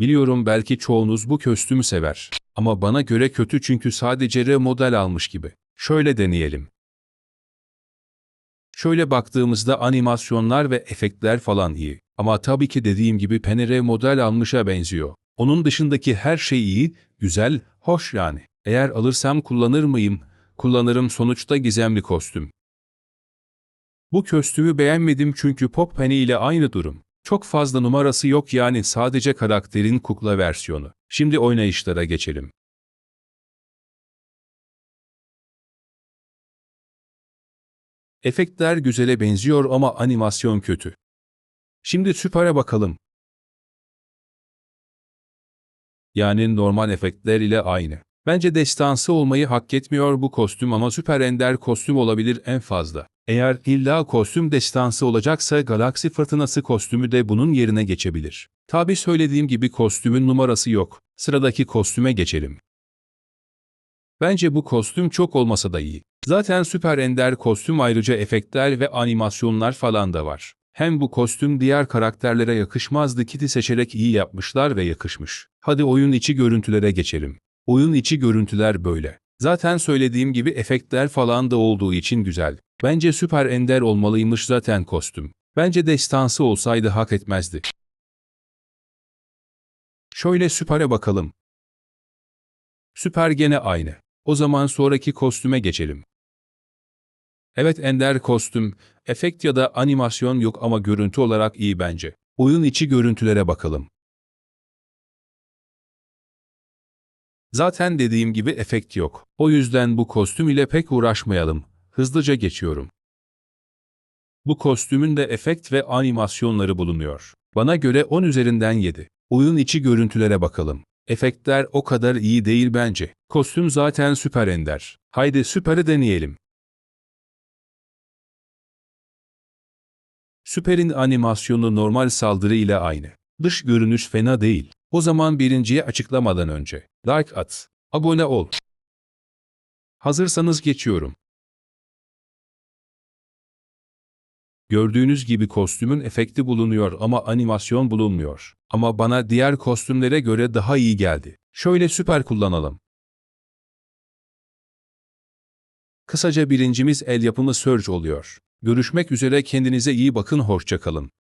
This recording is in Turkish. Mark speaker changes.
Speaker 1: Biliyorum belki çoğunuz bu kostümü sever. Ama bana göre kötü çünkü sadece remodel almış gibi. Şöyle deneyelim. Şöyle baktığımızda animasyonlar ve efektler falan iyi. Ama tabii ki dediğim gibi Penere model almışa benziyor. Onun dışındaki her şey iyi, güzel, hoş yani. Eğer alırsam kullanır mıyım? Kullanırım sonuçta gizemli kostüm. Bu kostümü beğenmedim çünkü Pop Penny ile aynı durum. Çok fazla numarası yok yani sadece karakterin kukla versiyonu. Şimdi oynayışlara geçelim. Efektler güzele benziyor ama animasyon kötü. Şimdi süpere bakalım. Yani normal efektler ile aynı. Bence destansı olmayı hak etmiyor bu kostüm ama süper ender kostüm olabilir en fazla. Eğer illa kostüm destansı olacaksa Galaksi Fırtınası kostümü de bunun yerine geçebilir. Tabi söylediğim gibi kostümün numarası yok. Sıradaki kostüme geçelim. Bence bu kostüm çok olmasa da iyi. Zaten süper ender kostüm ayrıca efektler ve animasyonlar falan da var. Hem bu kostüm diğer karakterlere yakışmazdı Kitty seçerek iyi yapmışlar ve yakışmış. Hadi oyun içi görüntülere geçelim. Oyun içi görüntüler böyle. Zaten söylediğim gibi efektler falan da olduğu için güzel. Bence süper ender olmalıymış zaten kostüm. Bence destansı olsaydı hak etmezdi. Şöyle süpere bakalım. Süper gene aynı. O zaman sonraki kostüme geçelim. Evet ender kostüm, efekt ya da animasyon yok ama görüntü olarak iyi bence. Oyun içi görüntülere bakalım. Zaten dediğim gibi efekt yok. O yüzden bu kostüm ile pek uğraşmayalım. Hızlıca geçiyorum. Bu kostümün de efekt ve animasyonları bulunuyor. Bana göre 10 üzerinden 7. Oyun içi görüntülere bakalım. Efektler o kadar iyi değil bence. Kostüm zaten süper ender. Haydi süperi deneyelim. Süper'in animasyonu normal saldırı ile aynı. Dış görünüş fena değil. O zaman birinciye açıklamadan önce like at, abone ol. Hazırsanız geçiyorum. Gördüğünüz gibi kostümün efekti bulunuyor ama animasyon bulunmuyor. Ama bana diğer kostümlere göre daha iyi geldi. Şöyle süper kullanalım. Kısaca birincimiz el yapımı Surge oluyor. Görüşmek üzere kendinize iyi bakın hoşça kalın.